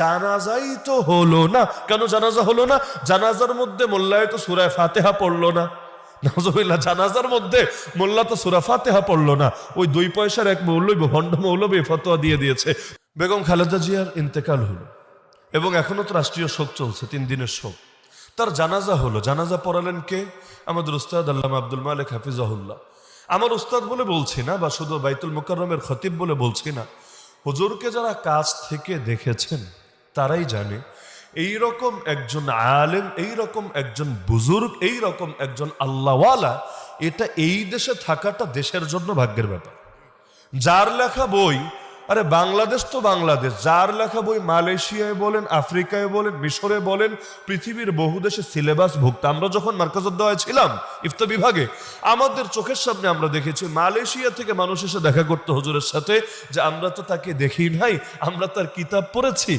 জানাজাই তো হলো না। কেন জানাজা হলো না? জানাজার মধ্যে মোল্লায় তো সুরায় ফাতেহা পড়ল না। জানাজার মধ্যে মোল্লা তো সুরা ফাতেহা পড়ল না। ওই দুই পয়সার এক মৌলবী, ভণ্ড মৌলবী ফতোয়া দিয়ে দিয়েছে। বেগম খালেদা জিয়ার ইন্তেকাল হলো এবং এখনও তো রাষ্ট্রীয় শোক চলছে, তিন দিনের শোক। তার জানাজা হলো। জানাজা পড়ালেন কে? আমাদের উস্তাদ আল্লাহ আব্দুল মালিক হাফিজাহুল্লাহ। আমার উস্তাদ বলে বলছি না, বা শুধু বাইতুল মুকাররমের খতিব বলে বলছি না। হুজুরকে যারা কাছ থেকে দেখেছেন, তারাই জানে এই রকম একজন আলেম এই রকম একজন বুজুর্গ এই রকম একজন আল্লাহওয়ালা, এটা এই দেশে থাকাটা দেশের জন্য ভাগ্যের ব্যাপার। যার লেখা বই আরে বাংলাদেশ তো বাংলাদেশ। যার লেখা বই মালয়েশিয়ায় বলেন, আফ্রিকায় বলেন, মিশরে বলেন, পৃথিবীর বহু দেশে সিলেবাস ভুক্ত। আমরা যখন মার্কাজদ্দায় ছিলাম ইফতা বিভাগে, আমাদের চোখের সামনে আমরা দেখেছি, মালয়েশিয়া থেকে মানুষ এসে দেখা করতে হজুরের সাথে যে আমরা তো তাকে দেখি নাই, আমরা তার কিতাব পড়েছি।